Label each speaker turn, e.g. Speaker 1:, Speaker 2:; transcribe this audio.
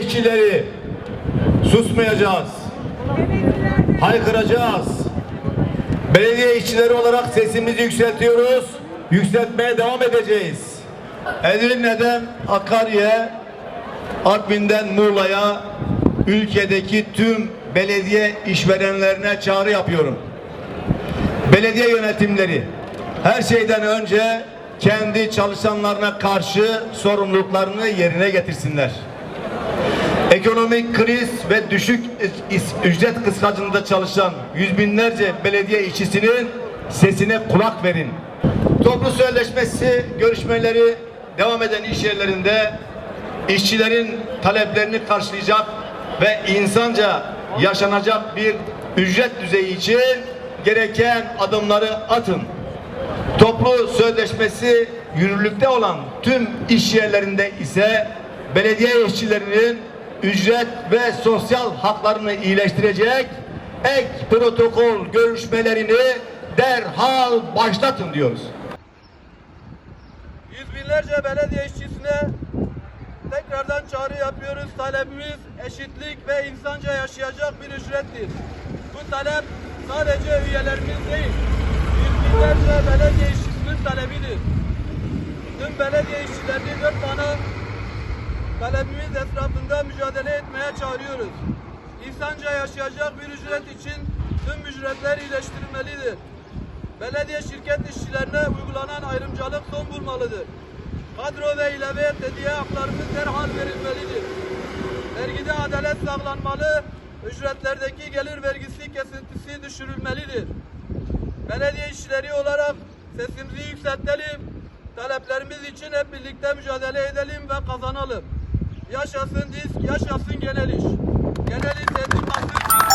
Speaker 1: işçileri susmayacağız. Haykıracağız. Belediye işçileri olarak sesimizi yükseltiyoruz. Yükseltmeye devam edeceğiz. Edirne'den Hakkari'ye, Artvin'den Muğla'ya, ülkedeki tüm belediye işverenlerine çağrı yapıyorum. Belediye yönetimleri her şeyden önce kendi çalışanlarına karşı sorumluluklarını yerine getirsinler. Ekonomik kriz ve düşük ücret kıskacında çalışan yüz binlerce belediye işçisinin sesine kulak verin. Toplu sözleşmesi görüşmeleri devam eden iş yerlerinde işçilerin taleplerini karşılayacak ve insanca yaşanacak bir ücret düzeyi için gereken adımları atın. Toplu sözleşmesi yürürlükte olan tüm iş yerlerinde ise belediye işçilerinin ücret ve sosyal haklarını iyileştirecek ek protokol görüşmelerini derhal başlatın diyoruz.
Speaker 2: Yüz binlerce belediye işçisine tekrardan çağrı yapıyoruz. Talebimiz eşitlik ve insanca yaşayacak bir ücrettir. Bu talep sadece üyelerimiz değil, yüz binlerce belediye işçisinin talebidir. Tüm belediye işçilerini dört tane talebimiz etrafında mücadele etmeye çağırıyoruz. İnsanca yaşayacak bir ücret için tüm ücretler iyileştirilmelidir. Belediye şirket işçilerine uygulanan ayrımcılık son bulmalıdır. Kadro ve ilave hediye haklarımız derhal verilmelidir. Vergide adalet sağlanmalı, ücretlerdeki gelir vergisi kesintisi düşürülmelidir. Belediye işçileri olarak sesimizi yükseltelim, taleplerimiz için hep birlikte mücadele edelim ve kazanalım. Yaşasın disk, yaşasın genel iş. Genel iş sesi basın.